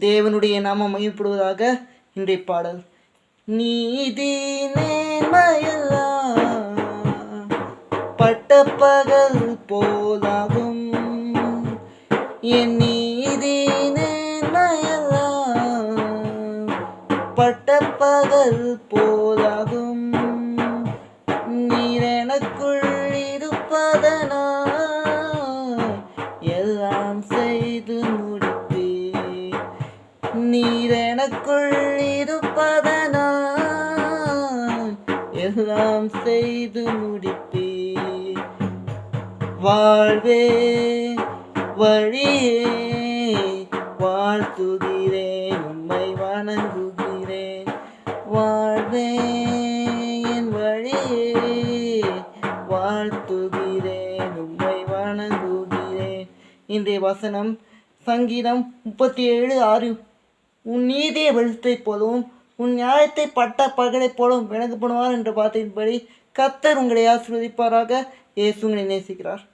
தேவனுடைய நாம மகிழ்ப்படுவதாக இன்றைய பாடல். நீதி நேர்மையெல்லாம் பட்டப்பகல் போலாகும். என் நீதி நேர்மையெல்லாம் பட்டப்பகல் போலாகும். நீரெனக்குள் இருப்பதனா எல்லாம் செய்து நீரெனக்குள் இருப்பதனா எல்லாம் செய்து முடிப்பே வாழ்வே வழியே வாழ்த்துகிறேன் உம்மை வணங்குகிறேன் வாழ்வே என் வழியே வாழ்த்துகிறேன் உம்மை வணங்குகிறேன் இன்றைய வசனம் சங்கீதம் முப்பத்தி ஏழு ஆறு உன் நீதியை வெளிச்சத்தைப் போலவும் உன் நியாயத்தை பட்ட பகலைப் போலவும் விளங்கப்படுவார் என்று வார்த்தையின்படி கத்தர் உங்களை ஆசீர்வதிப்பாராக. இயேசு உங்களை நேசிக்கிறார்.